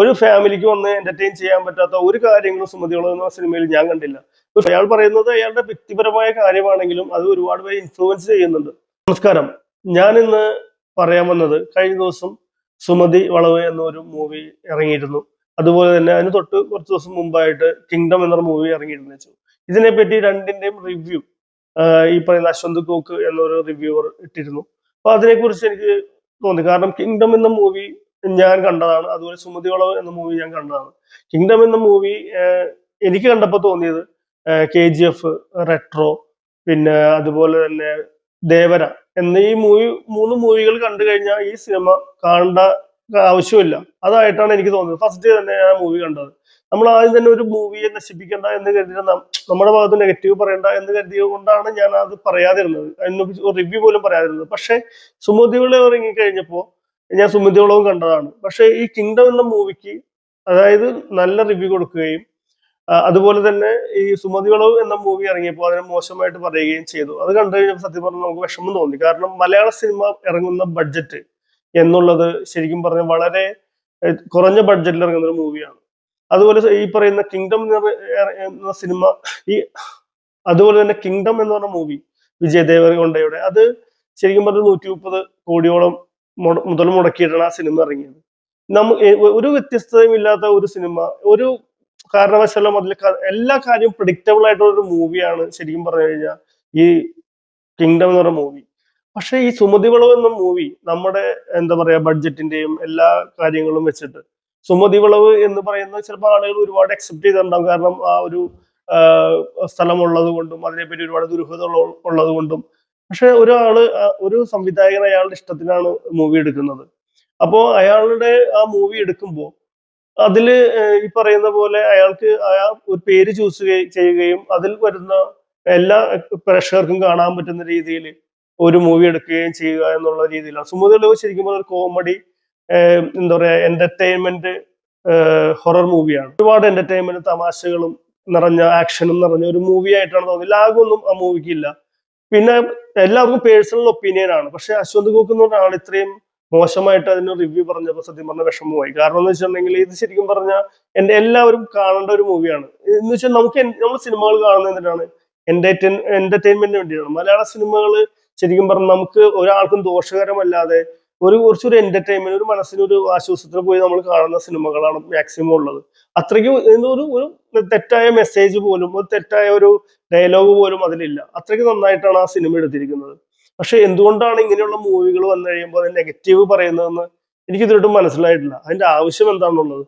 ഒരു ഫാമിലിക്ക് വന്ന് എന്റർടൈൻ ചെയ്യാൻ പറ്റാത്ത ഒരു കാര്യങ്ങളും സുമതികളോ എന്ന സിനിമയിൽ ഞാൻ കണ്ടില്ല. പക്ഷെ അയാൾ പറയുന്നത് അയാളുടെ വ്യക്തിപരമായ കാര്യമാണെങ്കിലും അത് ഒരുപാട് പേര് ഇൻഫ്ലുവൻസ് ചെയ്യുന്നുണ്ട്. നമസ്കാരം. ഞാൻ ഇന്ന് പറയാൻ വന്നത് കഴിഞ്ഞ ദിവസം സുമതി വളവ് എന്നൊരു മൂവി ഇറങ്ങിയിരുന്നു. അതുപോലെ തന്നെ അതിന് തൊട്ട് കുറച്ച് ദിവസം മുമ്പായിട്ട് കിങ്ഡം എന്നൊരു മൂവി ഇറങ്ങിയിരുന്നു വെച്ചു. ഇതിനെപ്പറ്റി രണ്ടിന്റെയും റിവ്യൂ ഈ പറയുന്ന അശ്വന്ത് കോക്ക് എന്നൊരു റിവ്യൂവർ ഇട്ടിരുന്നു. അപ്പൊ അതിനെക്കുറിച്ച് എനിക്ക് തോന്നി. കാരണം കിങ്ഡം എന്ന മൂവി ഞാൻ കണ്ടതാണ്. അതുപോലെ സുമതി വളവ് എന്ന മൂവി ഞാൻ കണ്ടതാണ്. കിങ്ഡം എന്ന മൂവി എനിക്ക് കണ്ടപ്പോൾ തോന്നിയത് കെ ജി എഫ് റെട്രോ പിന്നെ അതുപോലെ തന്നെ ദേവര എന്ന ഈ മൂവി മൂന്ന് മൂവികൾ കണ്ടു കഴിഞ്ഞാൽ ഈ സിനിമ കാണേണ്ട ആവശ്യമില്ല. അതായിട്ടാണ് എനിക്ക് തോന്നുന്നത് ഫസ്റ്റ് തന്നെ ഞാൻ മൂവി കണ്ടത്. നമ്മൾ ആദ്യം തന്നെ ഒരു മൂവിയെ നശിപ്പിക്കേണ്ട എന്ന് കരുതി നമ്മുടെ ഭാഗത്ത് നെഗറ്റീവ് പറയണ്ട എന്ന് കരുതിയത് കൊണ്ടാണ് ഞാൻ അത് പറയാതിരുന്നത്. അതിനെ റിവ്യൂ പോലും പറയാതിരുന്നത്. പക്ഷെ സുമതികളെ ഇറങ്ങി കഴിഞ്ഞപ്പോൾ ഞാൻ സുമതിയോളവും കണ്ടതാണ്. പക്ഷെ ഈ കിങ്ഡം എന്ന മൂവിക്ക് അതായത് നല്ല റിവ്യൂ കൊടുക്കുകയും അതുപോലെ തന്നെ ഈ സുമതികളവ് എന്ന മൂവി ഇറങ്ങിയപ്പോൾ അതിനെ മോശമായിട്ട് പറയുകയും ചെയ്തു. അത് കണ്ടു കഴിഞ്ഞപ്പോൾ സത്യം പറഞ്ഞാൽ നമുക്ക് വിഷമം തോന്നി. കാരണം മലയാള സിനിമ ഇറങ്ങുന്ന ബഡ്ജറ്റ് എന്നുള്ളത് ശരിക്കും പറഞ്ഞാൽ വളരെ കുറഞ്ഞ ബഡ്ജറ്റിൽ ഇറങ്ങുന്ന ഒരു മൂവിയാണ് അതുപോലെ ഈ പറയുന്ന കിങ്ഡം എന്ന സിനിമ ഈ അതുപോലെ തന്നെ കിങ്ഡം എന്ന് പറഞ്ഞ മൂവി വിജയ് ദേവരകൊണ്ടയുടെ അത് ശരിക്കും പറഞ്ഞാൽ നൂറ്റി മുപ്പത് കോടിയോളം മുതൽ മുടക്കിയിട്ടാണ് ആ സിനിമ ഇറങ്ങിയത്. നമ്മ ഒരു വ്യത്യസ്തതയും ഇല്ലാത്ത ഒരു സിനിമ ഒരു കാരണവശാലും അതിൽ എല്ലാ കാര്യവും പ്രിഡിക്റ്റബിൾ ആയിട്ടുള്ള ഒരു മൂവിയാണ് ശരിക്കും പറഞ്ഞു കഴിഞ്ഞാൽ ഈ കിങ്ഡം എന്ന് പറഞ്ഞ മൂവി പക്ഷെ ഈ സുമതി വളവ് എന്ന മൂവി നമ്മുടെ എന്താ പറയാ ബഡ്ജറ്റിന്റെയും എല്ലാ കാര്യങ്ങളും വെച്ചിട്ട് സുമതി വളവ് എന്ന് പറയുന്ന ചിലപ്പോൾ ആളുകൾ ഒരുപാട് അക്സെപ്റ്റ് ചെയ്തിട്ടുണ്ടാവും. കാരണം ആ ഒരു സ്ഥലമുള്ളത് കൊണ്ടും അതിനെപ്പറ്റി ഒരുപാട് ദുരൂഹത ഉള്ളത് കൊണ്ടും പക്ഷെ ഒരാൾ ഒരു സംവിധായകൻ അയാളുടെ ഇഷ്ടത്തിനാണ് മൂവി എടുക്കുന്നത്. അപ്പോ അയാളുടെ ആ മൂവി എടുക്കുമ്പോൾ അതിൽ ഈ പറയുന്ന പോലെ അയാൾക്ക് ആ ഒരു പേര് ചൂസ് ചെയ്യുകയും അതിൽ വരുന്ന എല്ലാ പ്രേക്ഷകർക്കും കാണാൻ പറ്റുന്ന രീതിയിൽ ഒരു മൂവി എടുക്കുകയും ചെയ്യുക എന്നുള്ള രീതിയിലാണ്. സുമതി ശരിക്കും പറഞ്ഞ ഒരു കോമഡി എന്താ പറയാ എന്റർടൈൻമെന്റ് ഹൊറർ മൂവിയാണ് ഒരുപാട് എന്റർടൈൻമെന്റ് തമാശകളും നിറഞ്ഞ ആക്ഷനും നിറഞ്ഞ ഒരു മൂവി ആയിട്ടാണ് തോന്നുന്നത്. ലാഗൊന്നും ആ മൂവിക്ക് ഇല്ല. പിന്നെ എല്ലാവർക്കും പേഴ്സണൽ ഒപ്പീനിയൻ ആണ്. പക്ഷെ അശ്വന്ത് ഗോക്ക് എന്ന് പറഞ്ഞ ആൾ ഇത്രയും മോശമായിട്ട് അതിന് റിവ്യൂ പറഞ്ഞപ്പോൾ സത്യം പറഞ്ഞ വിഷമമായി. കാരണം എന്ന് വെച്ചിട്ടുണ്ടെങ്കിൽ ഇത് ശരിക്കും പറഞ്ഞാൽ എന്റെ എല്ലാവരും കാണേണ്ട ഒരു മൂവിയാണ് എന്ന് വെച്ചാൽ നമുക്ക് നമ്മൾ സിനിമകൾ കാണുന്നത് എന്തിനാണ്? എന്റർടൈൻ എന്റർടൈൻമെന്റിന് വേണ്ടിയാണ്. മലയാള സിനിമകൾ ശരിക്കും പറഞ്ഞാൽ നമുക്ക് ഒരാൾക്കും ദോഷകരമല്ലാതെ ഒരു കുറച്ചൊരു എന്റർടൈൻമെന്റ് ഒരു മനസ്സിന് ഒരു ആശ്വാസത്തിന് പോയി നമ്മൾ കാണുന്ന സിനിമകളാണ് മാക്സിമം ഉള്ളത്. അത്രയ്ക്കും ഒരു ഒരു തെറ്റായ മെസ്സേജ് പോലും ഒരു തെറ്റായ ഒരു ഡയലോഗ് പോലും അതിലില്ല. അത്രയ്ക്ക് നന്നായിട്ടാണ് ആ സിനിമ എടുത്തിരിക്കുന്നത്. പക്ഷെ എന്തുകൊണ്ടാണ് ഇങ്ങനെയുള്ള മൂവികൾ വന്നു കഴിയുമ്പോൾ അത് നെഗറ്റീവ് പറയുന്നതെന്ന് എനിക്ക് ഇതിലോട്ടും മനസ്സിലായിട്ടില്ല. അതിന്റെ ആവശ്യം എന്താണുള്ളത്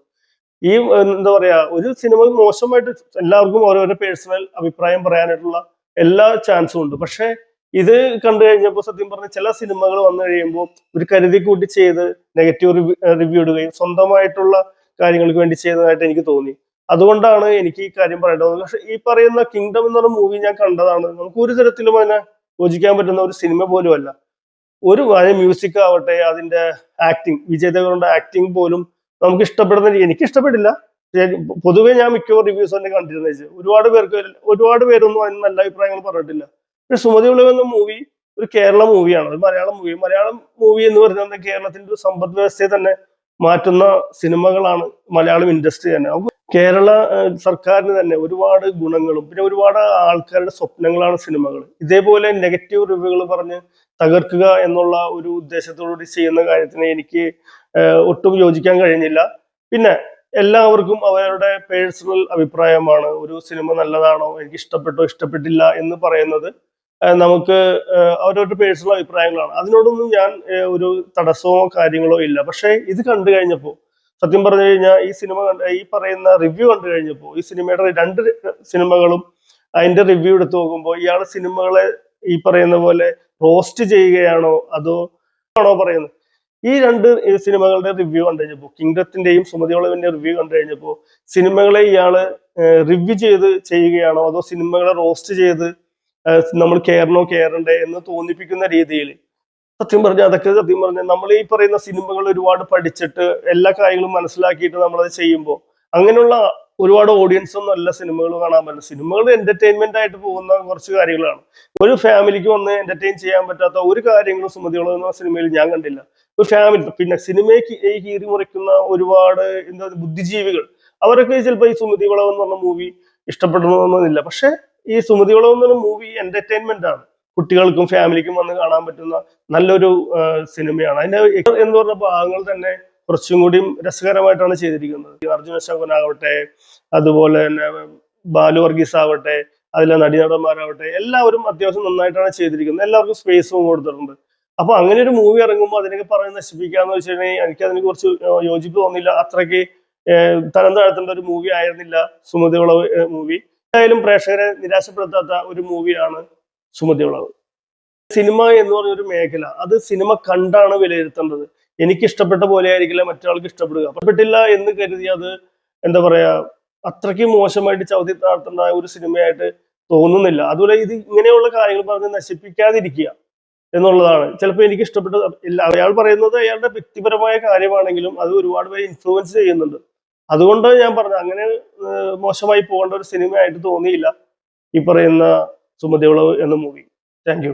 ഈ എന്താ പറയാ ഒരു സിനിമ മോശമായിട്ട് എല്ലാവർക്കും ഓരോരോ പേഴ്സണൽ അഭിപ്രായം പറയാനായിട്ടുള്ള എല്ലാ ചാൻസും ഉണ്ട്. പക്ഷെ ഇത് കണ്ടു കഴിഞ്ഞപ്പോൾ സത്യം പറഞ്ഞ ചില സിനിമകൾ വന്നു കഴിയുമ്പോൾ ഒരു കരുതി കൂട്ടി ചെയ്ത് നെഗറ്റീവ് റിവ്യൂ ഇടുകയും സ്വന്തമായിട്ടുള്ള കാര്യങ്ങൾക്ക് വേണ്ടി ചെയ്തതായിട്ട് എനിക്ക് തോന്നി. അതുകൊണ്ടാണ് എനിക്ക് ഈ കാര്യം പറയേണ്ടത്. പക്ഷെ ഈ പറയുന്ന കിങ്ഡം എന്ന് പറഞ്ഞ മൂവി ഞാൻ കണ്ടതാണ്. നമുക്ക് ഒരു തരത്തിലും അതിനെ യോജിക്കാൻ പറ്റുന്ന ഒരു സിനിമ പോലും അല്ല. ഒരു മ്യൂസിക് ആവട്ടെ അതിന്റെ ആക്ടിങ് വിജയ് ദേവരുടെ ആക്ടിങ് പോലും നമുക്ക് ഇഷ്ടപ്പെടുന്ന എനിക്ക് ഇഷ്ടപ്പെട്ടില്ല പൊതുവേ ഞാൻ മിക്കവാറും റിവ്യൂസ് തന്നെ കണ്ടിരുന്നു ഒരുപാട് പേർക്ക് ഒരുപാട് പേരൊന്നും അതിന് നല്ല അഭിപ്രായങ്ങൾ പറഞ്ഞിട്ടില്ല. പക്ഷെ സുമതി ഉളവ് എന്ന മൂവി ഒരു കേരള മൂവിയാണ് ഒരു മലയാളം മൂവി മലയാളം മൂവി എന്ന് പറയുന്നത് കേരളത്തിന്റെ ഒരു സമ്പദ് വ്യവസ്ഥയെ തന്നെ മാറ്റുന്ന സിനിമകളാണ് മലയാളം ഇൻഡസ്ട്രി തന്നെ. കേരള സർക്കാരിന് തന്നെ ഒരുപാട് ഗുണങ്ങളും പിന്നെ ഒരുപാട് ആൾക്കാരുടെ സ്വപ്നങ്ങളാണ് സിനിമകൾ ഇതേപോലെ നെഗറ്റീവ് റിവ്യൂകൾ പറഞ്ഞ് തകർക്കുക എന്നുള്ള ഒരു ഉദ്ദേശത്തോടുകൂടി ചെയ്യുന്ന കാര്യത്തിന് എനിക്ക് ഒട്ടും യോജിക്കാൻ കഴിഞ്ഞില്ല. പിന്നെ എല്ലാവർക്കും അവരുടെ പേഴ്സണൽ അഭിപ്രായമാണ്. ഒരു സിനിമ നല്ലതാണോ? എനിക്ക് ഇഷ്ടപ്പെട്ടോ? ഇഷ്ടപ്പെട്ടില്ല എന്ന് പറയുന്നത് നമുക്ക് അവരവരുടെ പേഴ്സണൽ അഭിപ്രായങ്ങളാണ്. അതിനോടൊന്നും ഞാൻ ഒരു തടസ്സമോ കാര്യങ്ങളോ ഇല്ല. പക്ഷേ ഇത് കണ്ടു കഴിഞ്ഞപ്പോൾ സത്യം പറഞ്ഞു കഴിഞ്ഞാൽ ഈ സിനിമ കണ്ട ഈ പറയുന്ന റിവ്യൂ കണ്ടു കഴിഞ്ഞപ്പോൾ ഈ സിനിമയുടെ രണ്ട് സിനിമകളും അതിന്റെ റിവ്യൂ എടുത്തു നോക്കുമ്പോൾ ഇയാൾ സിനിമകളെ ഈ പറയുന്ന പോലെ റോസ്റ്റ് ചെയ്യുകയാണോ അതോ ആണോ പറയുന്നത്? ഈ രണ്ട് സിനിമകളുടെ റിവ്യൂ കണ്ടു കഴിഞ്ഞപ്പോൾ കിങ്ഡത്തിന്റെയും സുമതിയോളവിന്റെ റിവ്യൂ കണ്ടു കഴിഞ്ഞപ്പോൾ സിനിമകളെ ഇയാൾ റിവ്യൂ ചെയ്ത് ചെയ്യുകയാണോ അതോ സിനിമകളെ റോസ്റ്റ് ചെയ്ത് നമ്മൾ കയറണോ കയറണ്ടേ എന്ന് തോന്നിപ്പിക്കുന്ന രീതിയിൽ. സത്യം പറഞ്ഞാൽ അതൊക്കെ സത്യം പറഞ്ഞാൽ നമ്മൾ ഈ പറയുന്ന സിനിമകൾ ഒരുപാട് പഠിച്ചിട്ട് എല്ലാ കാര്യങ്ങളും മനസ്സിലാക്കിയിട്ട് നമ്മളത് ചെയ്യുമ്പോൾ അങ്ങനെയുള്ള ഒരുപാട് ഓഡിയൻസ് ഒന്നും അല്ല സിനിമകൾ കാണാൻ പറ്റില്ല സിനിമകൾ എന്റർടൈൻമെന്റ് ആയിട്ട് പോകുന്ന കുറച്ച് കാര്യങ്ങളാണ്. ഒരു ഫാമിലിക്ക് വന്ന് എന്റർടൈൻ ചെയ്യാൻ പറ്റാത്ത ഒരു കാര്യങ്ങളും സുമതികളോ എന്ന സിനിമയിൽ ഞാൻ കണ്ടില്ല. ഒരു ഫാമിലി പിന്നെ സിനിമയ്ക്ക് ഈ കീറി മുറിക്കുന്ന ഒരുപാട് എന്താ ബുദ്ധിജീവികൾ അവരൊക്കെ ചിലപ്പോൾ ഈ സുമതി വളവ് എന്ന് പറഞ്ഞ മൂവി ഇഷ്ടപ്പെടണമെന്നില്ല പക്ഷെ ഈ സുമതി വളവ് പറഞ്ഞ മൂവി എന്റർടൈൻമെന്റ് ആണ്. കുട്ടികൾക്കും ഫാമിലിക്കും വന്ന് കാണാൻ പറ്റുന്ന നല്ലൊരു സിനിമയാണ്. അതിന്റെ എന്ന് പറഞ്ഞ ഭാഗങ്ങൾ തന്നെ കുറച്ചും കൂടിയും രസകരമായിട്ടാണ് ചെയ്തിരിക്കുന്നത്. അർജുന ശകുനാകട്ടെ അതുപോലെ തന്നെ ബാലു വർഗീസ് ആവട്ടെ അതിലെ നടീനടന്മാരാവട്ടെ എല്ലാവരും അത്യാവശ്യം നന്നായിട്ടാണ് ചെയ്തിരിക്കുന്നത്. എല്ലാവർക്കും സ്പേസും കൊടുത്തിട്ടുണ്ട്. അപ്പൊ അങ്ങനെ ഒരു മൂവി ഇറങ്ങുമ്പോൾ അതിനൊക്കെ പറഞ്ഞ് നശിപ്പിക്കാന്ന് വെച്ച് കഴിഞ്ഞാൽ എനിക്ക് അതിനെ കുറിച്ച് യോജിപ്പ് തോന്നില്ല അത്രയ്ക്ക് തരം താഴ്ത്തേണ്ട ഒരു മൂവി ആയിരുന്നില്ല സുമതി വിളവ് മൂവി എന്തായാലും പ്രേക്ഷകരെ നിരാശപ്പെടുത്താത്ത ഒരു മൂവിയാണ് സുമതി സിനിമ എന്ന് പറഞ്ഞൊരു മേഖല അത് സിനിമ കണ്ടാണ് വിലയിരുത്തേണ്ടത്. എനിക്ക് ഇഷ്ടപ്പെട്ട പോലെ ആയിരിക്കില്ല മറ്റൊരാൾക്ക് ഇഷ്ടപ്പെടുക. ഇഷ്ടപ്പെട്ടില്ല എന്ന് കരുതി അത് എന്താ പറയാ അത്രയ്ക്ക് മോശമായിട്ട് ചവിത്തി താഴ്ത്തേണ്ട ഒരു സിനിമയായിട്ട് തോന്നുന്നില്ല. അതുപോലെ ഇത് ഇങ്ങനെയുള്ള കാര്യങ്ങൾ പറഞ്ഞ് നശിപ്പിക്കാതിരിക്കുക എന്നുള്ളതാണ്. ചിലപ്പോൾ എനിക്ക് ഇഷ്ടപ്പെട്ട അയാൾ പറയുന്നത് അയാളുടെ വ്യക്തിപരമായ കാര്യമാണെങ്കിലും അത് ഒരുപാട് പേര് ഇൻഫ്ലുവൻസ് ചെയ്യുന്നുണ്ട്. അതുകൊണ്ട് ഞാൻ പറഞ്ഞു അങ്ങനെ മോശമായി പോകേണ്ട ഒരു സിനിമയായിട്ട് തോന്നിയില്ല ഈ പറയുന്ന സുമതിവിളവ് എന്ന മൂവി താങ്ക്